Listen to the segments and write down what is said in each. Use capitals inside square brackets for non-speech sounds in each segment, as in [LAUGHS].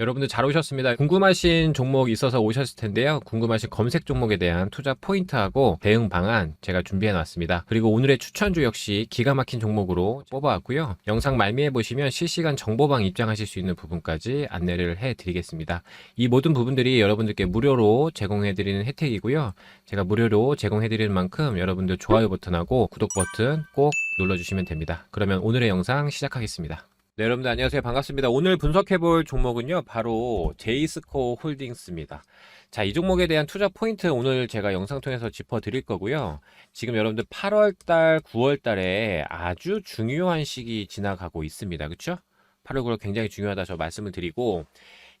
여러분들 잘 오셨습니다. 궁금하신 종목 있어서 오셨을 텐데요. 궁금하신 검색 종목에 대한 투자 포인트하고 대응 방안 제가 준비해 놨습니다. 그리고 오늘의 추천주 역시 기가 막힌 종목으로 뽑아왔고요. 영상 말미에 보시면 실시간 정보방 입장하실 수 있는 부분까지 안내를 해 드리겠습니다. 이 모든 부분들이 여러분들께 무료로 제공해 드리는 혜택이고요. 제가 무료로 제공해 드리는 만큼 여러분들 좋아요 버튼하고 구독 버튼 꼭 눌러주시면 됩니다. 그러면 오늘의 영상 시작하겠습니다. 네, 여러분들 안녕하세요. 반갑습니다. 오늘 분석해 볼 종목은요, 바로 제이스코 홀딩스입니다. 자, 이 종목에 대한 투자 포인트 오늘 제가 영상 통해서 짚어 드릴 거고요. 지금 여러분들 8월 달, 9월 달에 아주 중요한 시기 지나가고 있습니다. 그쵸? 8월, 9월 굉장히 중요하다 저 말씀을 드리고,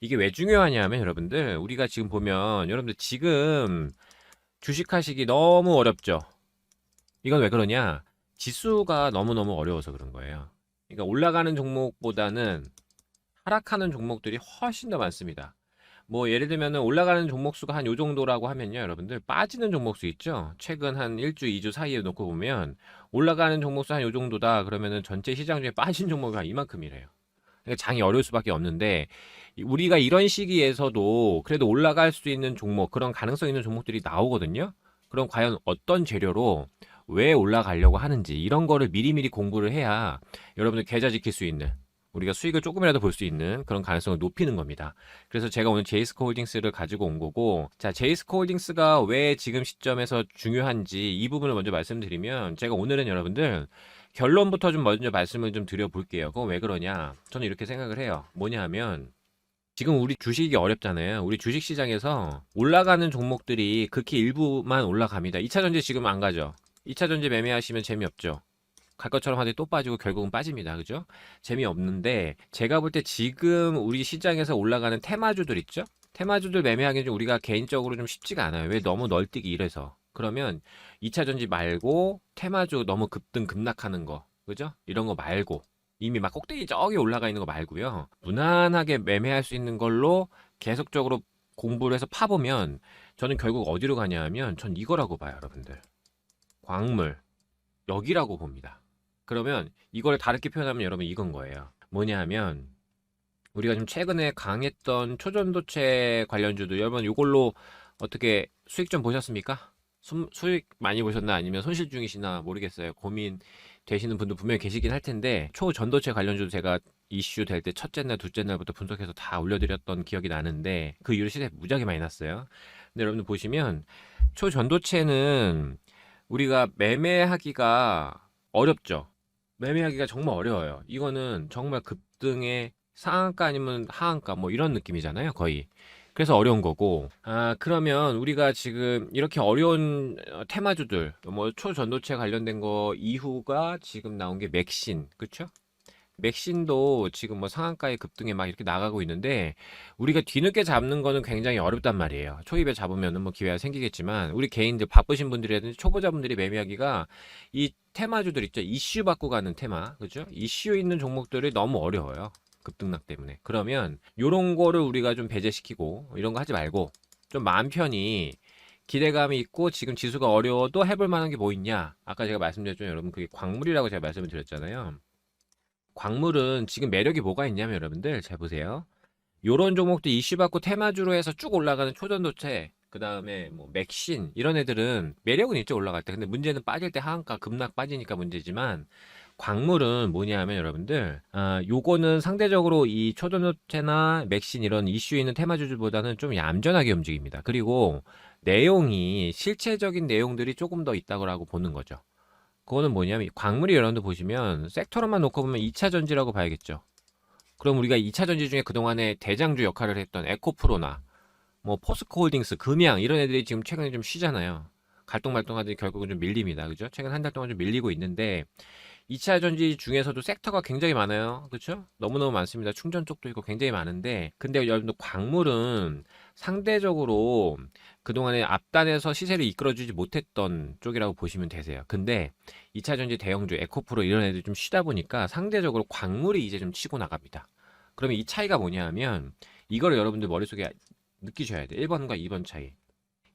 이게 왜 중요하냐면 여러분들, 우리가 지금 보면, 여러분들 지금 주식하시기 너무 어렵죠? 이건 왜 그러냐? 지수가 너무너무 어려워서 그런 거예요. 그러니까 올라가는 종목보다는 하락하는 종목들이 훨씬 더 많습니다. 뭐 예를 들면은 올라가는 종목 수가 한 요 정도라고 하면요, 여러분들 빠지는 종목 수 있죠. 최근 한 1주, 2주 사이에 놓고 보면 올라가는 종목 수 한 요 정도다 그러면은 전체 시장 중에 빠진 종목이 한 이만큼이래요. 그러니까 장이 어려울 수밖에 없는데 우리가 이런 시기에서도 그래도 올라갈 수 있는 종목 그런 가능성 있는 종목들이 나오거든요. 그럼 과연 어떤 재료로 왜 올라가려고 하는지 이런 거를 미리미리 공부를 해야 여러분들 계좌 지킬 수 있는 우리가 수익을 조금이라도 볼 수 있는 그런 가능성을 높이는 겁니다. 그래서 제가 오늘 제이스코 홀딩스를 가지고 온 거고 자 제이스코 홀딩스가 왜 지금 시점에서 중요한지 이 부분을 먼저 말씀드리면 제가 오늘은 여러분들 결론부터 좀 먼저 말씀을 좀 드려볼게요. 그건 왜 그러냐? 저는 이렇게 생각을 해요. 뭐냐 하면 지금 우리 주식이 어렵잖아요. 우리 주식 시장에서 올라가는 종목들이 극히 일부만 올라갑니다. 2차 전지 지금 안 가죠. 2차 전지 매매하시면 재미없죠. 갈 것처럼 하더니 또 빠지고 결국은 빠집니다. 그죠? 재미없는데 제가 볼 때 지금 우리 시장에서 올라가는 테마주들 있죠? 테마주들 매매하기는 좀 우리가 개인적으로 좀 쉽지가 않아요. 왜 너무 널뛰기 이래서. 그러면 2차 전지 말고 테마주 너무 급등 급락하는 거. 그죠? 이런 거 말고 이미 막 꼭대기 저기 올라가 있는 거 말고요. 무난하게 매매할 수 있는 걸로 계속적으로 공부를 해서 파보면 저는 결국 어디로 가냐 하면 전 이거라고 봐요, 여러분들. 광물 여기라고 봅니다. 그러면 이걸 다르게 표현하면 여러분 이건 거예요. 뭐냐 하면 우리가 좀 최근에 강했던 초전도체 관련주도 여러분 이걸로 어떻게 수익 좀 보셨습니까? 수, 수익 많이 보셨나 아니면 손실 중이시나 모르겠어요. 고민 되시는 분도 분명히 계시긴 할 텐데 초전도체 관련주도 제가 이슈 될 때 첫째 날, 둘째 날부터 분석해서 다 올려드렸던 기억이 나는데 그 이후로 시세 무지하게 많이 났어요. 근데 여러분들 보시면 초전도체는 우리가 매매하기가 어렵죠. 매매하기가 정말 어려워요. 이거는 정말 급등의 상한가 아니면 하한가 뭐 이런 느낌이잖아요, 거의. 그래서 어려운 거고. 아, 그러면 우리가 지금 이렇게 어려운 어, 테마주들, 뭐 초전도체 관련된 거 이후가 지금 나온 게 맥신, 그쵸? 맥신도 지금 뭐 상한가의 급등에 막 이렇게 나가고 있는데 우리가 뒤늦게 잡는 거는 굉장히 어렵단 말이에요. 초입에 잡으면은 뭐 기회가 생기겠지만 우리 개인들 바쁘신 분들이라든지 초보자분들이 매매하기가 이 테마주들 있죠. 이슈 받고 가는 테마. 그죠? 이슈 있는 종목들이 너무 어려워요. 급등락 때문에. 그러면 요런 거를 우리가 좀 배제시키고 이런 거 하지 말고 좀 마음 편히 기대감이 있고 지금 지수가 어려워도 해볼 만한 게 뭐 있냐? 아까 제가 말씀드렸죠. 여러분 그게 광물이라고 제가 말씀을 드렸잖아요. 광물은 지금 매력이 뭐가 있냐면 여러분들 잘 보세요. 요런 종목도 이슈 받고 테마주로 해서 쭉 올라가는 초전도체 그 다음에 뭐 맥신 이런 애들은 매력은 있죠 올라갈 때. 근데 문제는 빠질 때 하한가 급락 빠지니까 문제지만 광물은 뭐냐 하면 여러분들 아 요거는 상대적으로 이 초전도체나 맥신 이런 이슈 있는 테마주들보다는 좀 얌전하게 움직입니다. 그리고 내용이 실체적인 내용들이 조금 더 있다고 보는 거죠 그거는 뭐냐면 광물이 여러분들 보시면 섹터로만 놓고 보면 2차 전지라고 봐야겠죠. 그럼 우리가 2차 전지 중에 그동안에 대장주 역할을 했던 에코프로나 뭐 포스코 홀딩스, 금양 이런 애들이 지금 최근에 좀 쉬잖아요. 갈동말동하더니 결국은 좀 밀립니다. 그죠? 최근 한 달 동안 좀 밀리고 있는데 2차 전지 중에서도 섹터가 굉장히 많아요. 그렇죠? 너무너무 많습니다. 충전 쪽도 있고 굉장히 많은데 근데 여러분들 광물은 상대적으로 그동안에 앞단에서 시세를 이끌어주지 못했던 쪽이라고 보시면 되세요. 근데 2차 전지 대형주 에코프로 이런 애들 좀 쉬다 보니까 상대적으로 광물이 이제 좀 치고 나갑니다. 그러면 이 차이가 뭐냐 하면 이거를 여러분들 머릿속에 느끼셔야 돼요. 1번과 2번 차이.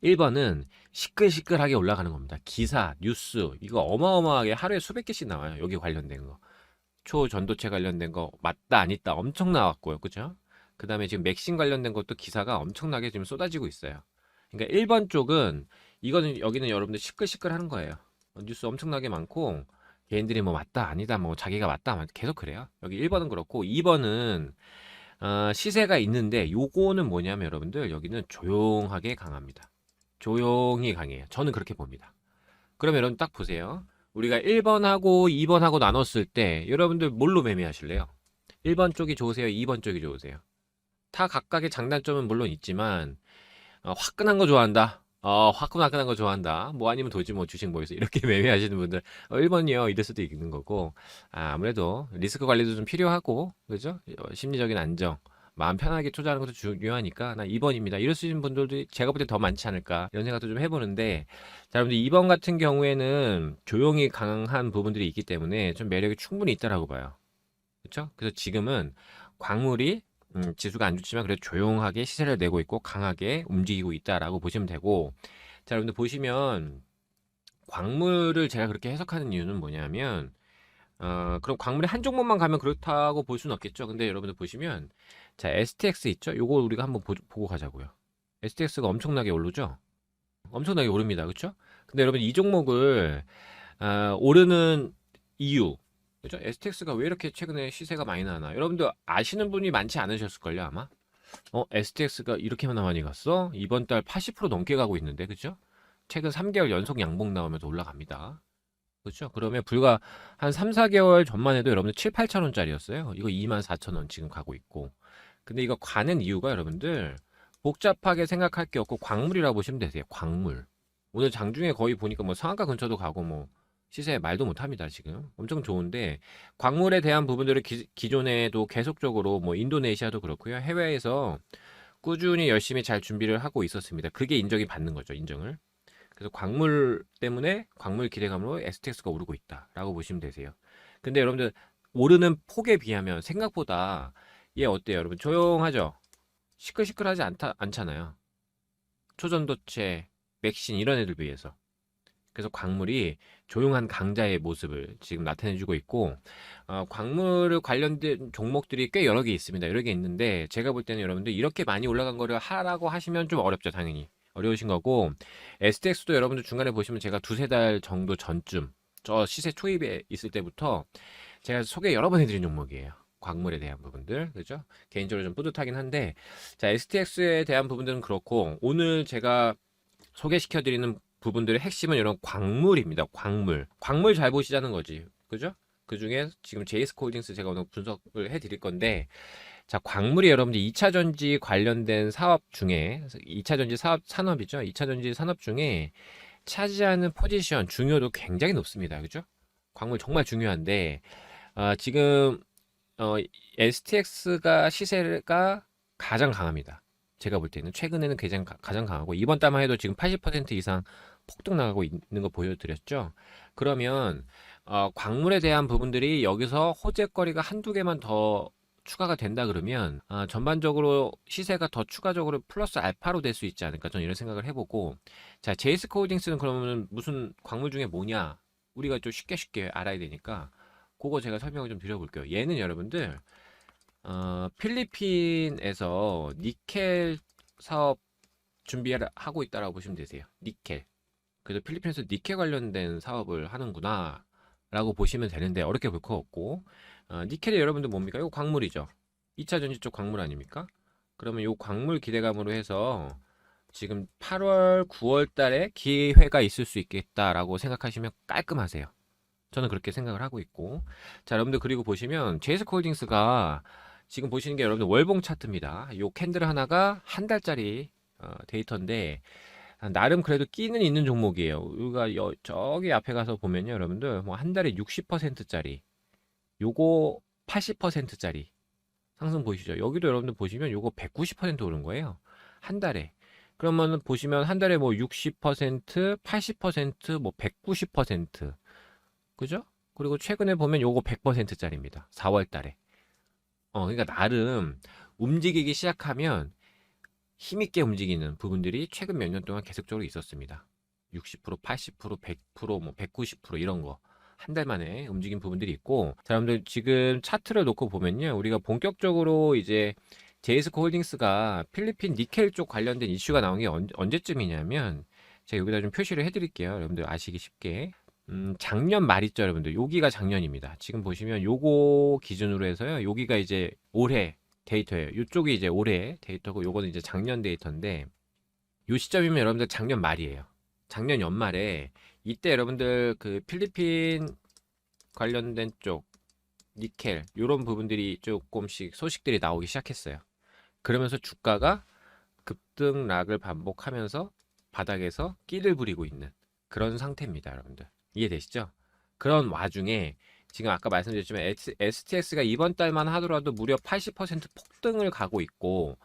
1번은 시끌시끌하게 올라가는 겁니다. 기사, 뉴스, 이거 어마어마하게 하루에 수백 개씩 나와요. 여기 관련된 거. 초전도체 관련된 거 맞다, 아니다 엄청 나왔고요. 그죠? 그 다음에 지금 맥신 관련된 것도 기사가 엄청나게 지금 쏟아지고 있어요. 그러니까 1번 쪽은 이거는 여기는 여러분들 시끌시끌 하는 거예요. 어, 뉴스 엄청나게 많고 개인들이 뭐 맞다 아니다 뭐 자기가 맞다 계속 그래요. 여기 1번은 그렇고 2번은 어, 시세가 있는데 요거는 뭐냐면 여러분들 여기는 조용하게 강합니다. 조용히 강해요. 저는 그렇게 봅니다. 그러면 여러분 딱 보세요. 우리가 1번하고 2번하고 나눴을 때 여러분들 뭘로 매매하실래요? 1번 쪽이 좋으세요? 2번 쪽이 좋으세요? 다 각각의 장단점은 물론 있지만 어, 화끈한 거 좋아한다. 어, 화끈화끈한 거 좋아한다. 뭐 아니면 도지 뭐 주식 뭐 있어. 이렇게 [LAUGHS] 매매하시는 분들 어, 1번이요. 이럴 수도 있는 거고. 아, 아무래도 리스크 관리도 좀 필요하고 그죠? 어, 심리적인 안정. 마음 편하게 투자하는 것도 중요하니까 나 2번입니다. 이럴 수 있는 분들도 제가 볼 때 더 많지 않을까 이런 생각도 좀 해보는데 자 여러분들 2번 같은 경우에는 조용히 강한 부분들이 있기 때문에 좀 매력이 충분히 있다라고 봐요. 그렇죠? 그래서 지금은 광물이 음, 지수가 안 좋지만 그래도 조용하게 시세를 내고 있고 강하게 움직이고 있다라고 보시면 되고 자 여러분들 보시면 광물을 제가 그렇게 해석하는 이유는 뭐냐면 어, 그럼 광물이 한 종목만 가면 그렇다고 볼 수는 없겠죠. 근데 여러분들 보시면 자 STX 있죠? 요거 우리가 한번 보, 보고 가자고요. STX가 엄청나게 오르죠? 엄청나게 오릅니다. 그렇죠? 근데 여러분 이 종목을 아, 오르는 이유 그죠? STX가 왜 이렇게 최근에 시세가 많이 나나? 여러분들 아시는 분이 많지 않으셨을걸요, 아마? 어, STX가 이렇게만 많이 갔어? 이번 달 80% 넘게 가고 있는데, 그죠? 최근 3개월 연속 양봉 나오면서 올라갑니다. 그렇죠? 그러면 불과 한 3, 4개월 전만 해도 여러분들 7, 8천 원짜리였어요. 이거 2만 4천 원 지금 가고 있고. 근데 이거 가는 이유가 여러분들 복잡하게 생각할 게 없고 광물이라고 보시면 되세요. 광물. 오늘 장중에 거의 보니까 뭐 상한가 근처도 가고 뭐 시세 말도 못합니다 지금. 엄청 좋은데 광물에 대한 부분들을 기, 기존에도 계속적으로 뭐 인도네시아도 그렇고요. 해외에서 꾸준히 열심히 잘 준비를 하고 있었습니다. 그게 인정이 받는 거죠 인정을. 그래서 광물 때문에 광물 기대감으로 STX가 오르고 있다라고 보시면 되세요. 근데 여러분들 오르는 폭에 비하면 생각보다 얘 어때요 여러분? 조용하죠? 시끌시끌하지 않다 않잖아요. 초전도체 맥신 이런 애들 비해서 그래서 광물이 조용한 강자의 모습을 지금 나타내주고 있고 어, 광물 관련된 종목들이 꽤 여러 개 있습니다. 여러 개 있는데 제가 볼 때는 여러분들 이렇게 많이 올라간 거를 하라고 하시면 좀 어렵죠, 당연히 어려우신 거고 STX도 여러분들 중간에 보시면 제가 두세 달 정도 전쯤 저 시세 초입에 있을 때부터 제가 소개 여러 번 해드린 종목이에요. 광물에 대한 부분들 그죠? 개인적으로 좀 뿌듯하긴 한데 자 STX에 대한 부분들은 그렇고 오늘 제가 소개시켜드리는 부분들의 핵심은 이런 광물입니다. 광물. 광물 잘 보시자는 거지. 그죠? 그 중에 지금 제이스 콜딩스 제가 오늘 분석을 해 드릴 건데, 자, 광물이 여러분들 2차 전지 관련된 사업 중에, 2차 전지 사업, 산업이죠. 2차 전지 산업 중에 차지하는 포지션, 중요도 굉장히 높습니다. 그죠? 광물 정말 중요한데, 어, 지금, 어, STX가 시세가 가장 강합니다. 제가 볼 때는 최근에는 가장, 가장 강하고 이번 달만 해도 지금 80% 이상 폭등 나가고 있는 거 보여드렸죠. 그러면 어, 광물에 대한 부분들이 여기서 호재거리가 한두 개만 더 추가가 된다 그러면 어, 전반적으로 시세가 더 추가적으로 플러스 알파로 될 수 있지 않을까 저는 이런 생각을 해보고 자 제이스코 홀딩스는 그러면 무슨 광물 중에 뭐냐 우리가 좀 쉽게 쉽게 알아야 되니까 그거 제가 설명을 좀 드려볼게요. 얘는 여러분들 어, 필리핀에서 니켈 사업 준비를 하고 있다라고 보시면 되세요. 니켈. 그래서 필리핀에서 니켈 관련된 사업을 하는구나. 라고 보시면 되는데 어렵게 볼 거 없고 어, 니켈이 여러분들 뭡니까? 이거 광물이죠. 2차 전지 쪽 광물 아닙니까? 그러면 이 광물 기대감으로 해서 지금 8월, 9월 달에 기회가 있을 수 있겠다라고 생각하시면 깔끔하세요. 저는 그렇게 생각을 하고 있고 자 여러분들 그리고 보시면 제이스 콜딩스가 지금 보시는 게 여러분들 월봉 차트입니다. 요 캔들 하나가 한 달짜리 어, 데이터인데 나름 그래도 끼는 있는 종목이에요. 우리가 여, 저기 앞에 가서 보면요, 여러분들 뭐 한 달에 60%짜리, 요거 80%짜리 상승 보이시죠? 여기도 여러분들 보시면 요거 190% 오른 거예요. 한 달에. 그러면 보시면 한 달에 뭐 60%, 80%, 뭐 190%. 그죠? 그리고 최근에 보면 요거 100%짜리입니다. 4월 달에. 어, 그러니까 나름 움직이기 시작하면 힘있게 움직이는 부분들이 최근 몇 년 동안 계속적으로 있었습니다. 60%, 80%, 100%, 뭐 190% 이런 거. 한 달 만에 움직인 부분들이 있고, 자, 여러분들 지금 차트를 놓고 보면요. 우리가 본격적으로 이제 제이스코 홀딩스가 필리핀 니켈 쪽 관련된 이슈가 나온 게 언, 언제쯤이냐면 제가 여기다 좀 표시를 해드릴게요. 여러분들 아시기 쉽게. 음, 작년 말 있죠, 여러분들. 여기가 작년입니다. 지금 보시면 요거 기준으로 해서요. 여기가 이제 올해 데이터예요. 이쪽이 이제 올해 데이터고 요거는 이제 작년 데이터인데 요 시점이면 여러분들 작년 말이에요. 작년 연말에 이때 여러분들 그 필리핀 관련된 쪽 니켈 요런 부분들이 조금씩 소식들이 나오기 시작했어요. 그러면서 주가가 급등락을 반복하면서 바닥에서 끼를 부리고 있는 그런 상태입니다, 여러분들. 이해되시죠? 그런 와중에 지금 아까 말씀드렸지만 STX가 이번 달만 하더라도 무려 80% 폭등을 가고 있고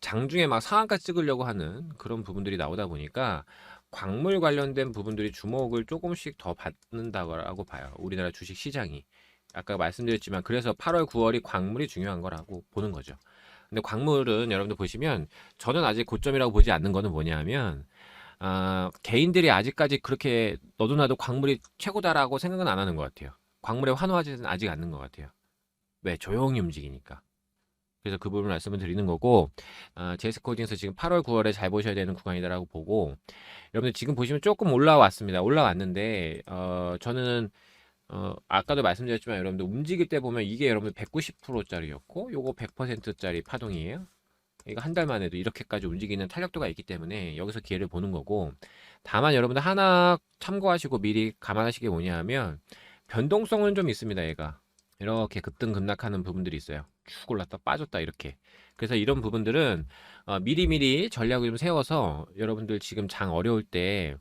장중에 막 상한가 찍으려고 하는 그런 부분들이 나오다 보니까 광물 관련된 부분들이 주목을 조금씩 더 받는다고 봐요. 우리나라 주식 시장이. 아까 말씀드렸지만 그래서 8월, 9월이 광물이 중요한 거라고 보는 거죠. 근데 광물은 여러분들 보시면 저는 아직 고점이라고 보지 않는 거는 뭐냐면 아, 개인들이 아직까지 그렇게 너도 나도 광물이 최고다라고 생각은 안 하는 것 같아요. 광물에 환호하지는 아직 않는 것 같아요. 왜? 조용히 움직이니까. 그래서 그 부분 말씀을 드리는 거고 아, 제스코딩에서 지금 8월, 9월에 잘 보셔야 되는 구간이다라고 보고 여러분들 지금 보시면 조금 올라왔습니다. 올라왔는데 어, 저는 어, 아까도 말씀드렸지만 여러분들 움직일 때 보면 이게 여러분들 190%짜리였고 요거 100%짜리 파동이에요. 이거 한 달 만에도 이렇게까지 움직이는 탄력도가 있기 때문에 여기서 기회를 보는 거고 다만 여러분들 하나 참고하시고 미리 감안하시게 뭐냐면 변동성은 좀 있습니다 얘가. 이렇게 급등 급락하는 부분들이 있어요. 쭉 올랐다 빠졌다 이렇게. 그래서 이런 부분들은 어, 미리미리 전략을 좀 세워서 여러분들 지금 장 어려울 때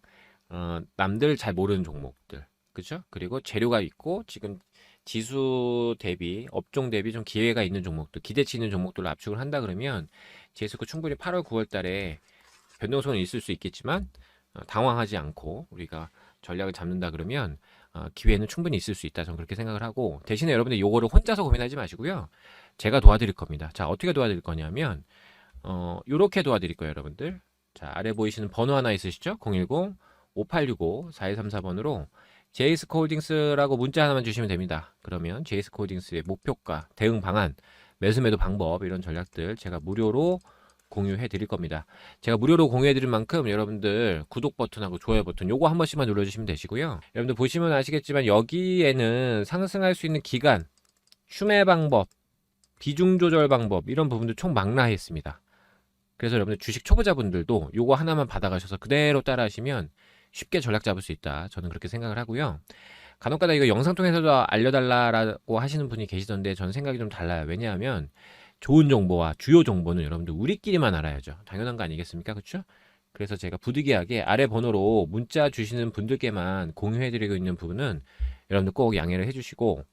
어, 남들 잘 모르는 종목들. 그죠 그리고 재료가 있고 지금 지수 대비 업종 대비 좀 기회가 있는 종목들 기대치 있는 종목들로 압축을 한다 그러면 제스코 충분히 8월 9월 달에 변동성은 있을 수 있겠지만 어, 당황하지 않고 우리가 전략을 잡는다 그러면 어, 기회는 충분히 있을 수 있다. 저는 그렇게 생각을 하고 대신에 여러분들 요거를 혼자서 고민하지 마시고요. 제가 도와드릴 겁니다. 자 어떻게 도와드릴 거냐면 어 요렇게 도와드릴 거예요 여러분들. 자 아래 보이시는 번호 하나 있으시죠? 010 5865 4234번으로 제이스코 홀딩스라고 문자 하나만 주시면 됩니다. 그러면 제이스코 홀딩스의 목표가, 대응 방안, 매수 매도 방법 이런 전략들 제가 무료로 공유해 드릴 겁니다. 제가 무료로 공유해 드릴 만큼 여러분들 구독 버튼하고 좋아요 버튼 요거 한 번씩만 눌러 주시면 되시고요. 여러분들 보시면 아시겠지만 여기에는 상승할 수 있는 기간, 추매 방법, 비중 조절 방법 이런 부분들 총 망라해 있습니다. 그래서 여러분들 주식 초보자분들도 요거 하나만 받아가셔서 그대로 따라 하시면 쉽게 전략 잡을 수 있다. 저는 그렇게 생각을 하고요. 간혹가다 이거 영상 통해서도 알려달라고 하시는 분이 계시던데 저는 생각이 좀 달라요. 왜냐하면 좋은 정보와 주요 정보는 여러분들 우리끼리만 알아야죠. 당연한 거 아니겠습니까? 그렇죠? 그래서 제가 부득이하게 아래 번호로 문자 주시는 분들께만 공유해드리고 있는 부분은 여러분들 꼭 양해를 해주시고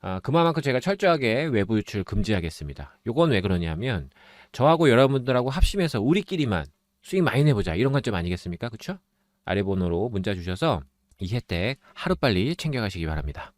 아, 그만큼 제가 철저하게 외부 유출 금지하겠습니다. 요건 왜 그러냐면 저하고 여러분들하고 합심해서 우리끼리만 수익 많이 내보자 이런 관점 아니겠습니까? 그렇죠? 아래 번호로 문자 주셔서 이 혜택 하루빨리 챙겨가시기 바랍니다.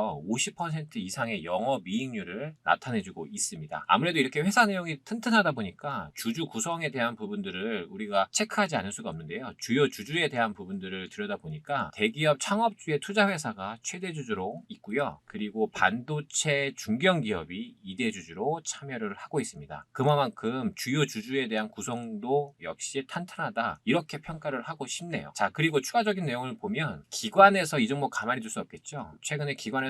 계속해서 50% 이상의 영업 이익률을 나타내주고 있습니다. 아무래도 이렇게 회사 내용이 튼튼하다 보니까 주주 구성에 대한 부분들을 우리가 체크하지 않을 수가 없는데요. 주요 주주에 대한 부분들을 들여다보니까 대기업 창업주의 투자회사가 최대 주주로 있고요. 그리고 반도체 중견기업이 2대 주주로 참여를 하고 있습니다. 그만큼 주요 주주에 대한 구성도 역시 탄탄하다. 이렇게 평가를 하고 싶네요. 자, 그리고 추가적인 내용을 보면 기관에서 이 종목 가만히 둘 수 없겠죠. 최근에 기관에서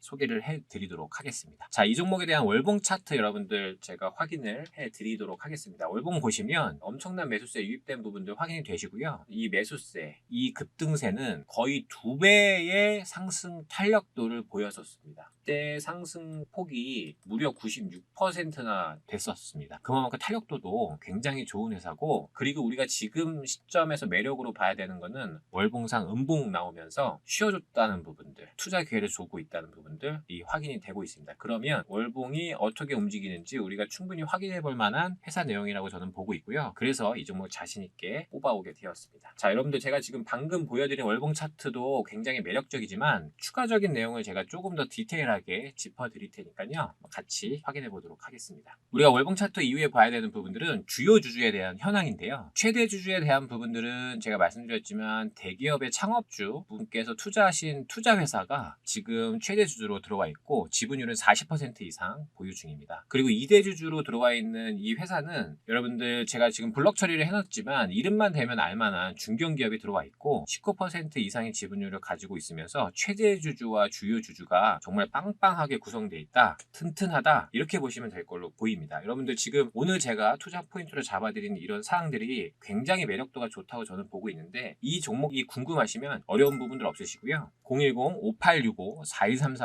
소개를 해드리도록 하겠습니다. 자, 이 종목에 대한 월봉 차트 여러분들 제가 확인을 해드리도록 하겠습니다. 월봉 보시면 엄청난 매수세 유입된 부분들 확인이 되시고요. 이 매수세, 이 급등세는 거의 두 배의 상승 탄력도를 보였었습니다. 그때 상승 폭이 무려 96%나 됐었습니다. 그만큼 탄력도도 굉장히 좋은 회사고 그리고 우리가 지금 시점에서 매력으로 봐야 되는 거는 월봉상 음봉 나오면서 쉬어줬다는 부분들 투자 기회를 주고 있다는 부분 들 이 확인이 되고 있습니다. 그러면 월봉이 어떻게 움직이는지 우리가 충분히 확인해 볼 만한 회사 내용이라고 저는 보고 있고요. 그래서 이 종목 자신 있게 뽑아오게 되었습니다. 자, 여러분들 제가 지금 방금 보여드린 월봉 차트도 굉장히 매력적이지만 추가적인 내용을 제가 조금 더 디테일하게 짚어 드릴 테니까요. 같이 확인해 보도록 하겠습니다. 우리가 월봉 차트 이후에 봐야 되는 부분들은 주요 주주에 대한 현황인데요. 최대 주주에 대한 부분들은 제가 말씀드렸지만 대기업의 창업주 분께서 투자하신 투자 회사가 지금 최대 주주 로 들어와 있고 지분율은 40% 이상 보유 중입니다. 그리고 2대 주주로 들어와 있는 이 회사는 여러분들 제가 지금 블럭 처리를 해놨지만 이름만 대면 알만한 중견 기업이 들어와 있고 19% 이상의 지분율을 가지고 있으면서 최대 주주와 주요 주주가 정말 빵빵하게 구성되어 있다. 튼튼하다. 이렇게 보시면 될 걸로 보입니다. 여러분들 지금 오늘 제가 투자 포인트로 잡아드린 이런 사항들이 굉장히 매력도가 좋다고 저는 보고 있는데 이 종목이 궁금하시면 어려운 부분들 없으시고요.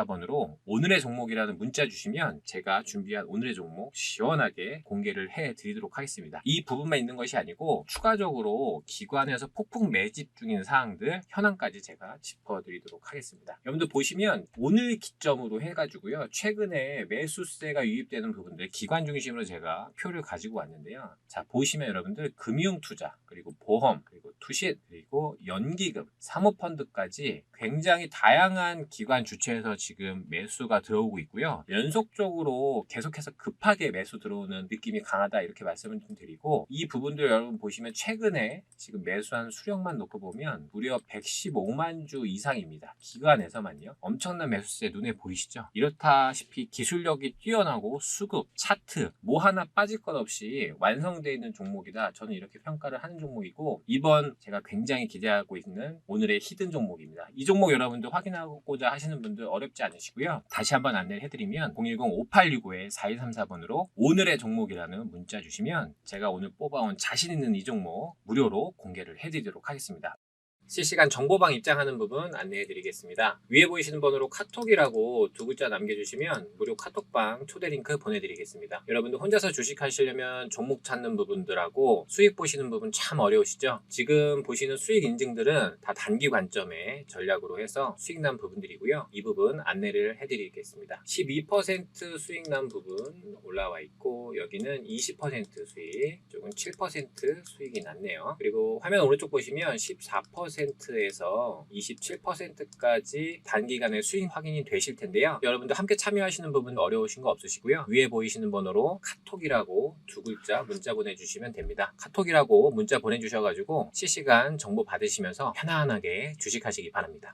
010-5865-4134번으로 오늘의 종목이라는 문자 주시면 제가 준비한 오늘의 종목 시원하게 공개를 해 드리도록 하겠습니다. 이 부분만 있는 것이 아니고 추가적으로 기관에서 폭풍 매집 중인 사항들 현황까지 제가 짚어 드리도록 하겠습니다. 여러분들 보시면 오늘 기점으로 해가지고요. 최근에 매수세가 유입되는 부분들 기관 중심으로 제가 표를 가지고 왔는데요. 자 보시면 여러분들 금융투자 그리고 보험 그리고 투신 그리고 연기금 사모펀드까지 굉장히 다양한 기관 주체에서 지금 매수가 들어오고 있고요. 연속적으로 계속해서 급하게 매수 들어오는 느낌이 강하다 이렇게 말씀을 좀 드리고 이 부분들 여러분 보시면 최근에 지금 매수한 수령만 놓고 보면 무려 115만 주 이상입니다. 기관에서만요. 엄청난 매수세 눈에 보이시죠? 이렇다시피 기술력이 뛰어나고 수급, 차트 뭐 하나 빠질 것 없이 완성되어 있는 종목이다. 저는 이렇게 평가를 하는 종목이고 이번 제가 굉장히 기대하고 있는 오늘의 히든 종목입니다. 이 종목 여러분들 확인하고자 하시는 분들 어렵 지 않으시고요. 다시 한번 안내를 해드리면 010-5865-4134번으로 오늘의 종목이라는 문자 주시면 제가 오늘 뽑아온 자신 있는 이 종목 무료로 공개를 해드리도록 하겠습니다. 실시간 정보방 입장하는 부분 안내해 드리겠습니다. 위에 보이시는 번호로 카톡이라고 두 글자 남겨주시면 무료 카톡방 초대 링크 보내드리겠습니다. 여러분들 혼자서 주식 하시려면 종목 찾는 부분들하고 수익 보시는 부분 참 어려우시죠? 지금 보시는 수익 인증들은 다 단기 관점의 전략으로 해서 수익 난 부분들이고요. 이 부분 안내를 해드리겠습니다. 12% 수익 난 부분 올라와 있고 여기는 20% 수익, 조금 7% 수익이 났네요. 그리고 화면 오른쪽 보시면 14% 10%에서 27%까지 단기간에 수익 확인이 되실 텐데요. 여러분들 함께 참여하시는 부분 어려우신 거 없으시고요. 위에 보이시는 번호로 카톡이라고 두 글자 문자 보내주시면 됩니다. 카톡이라고 문자 보내주셔가지고 실시간 정보 받으시면서 편안하게 주식하시기 바랍니다.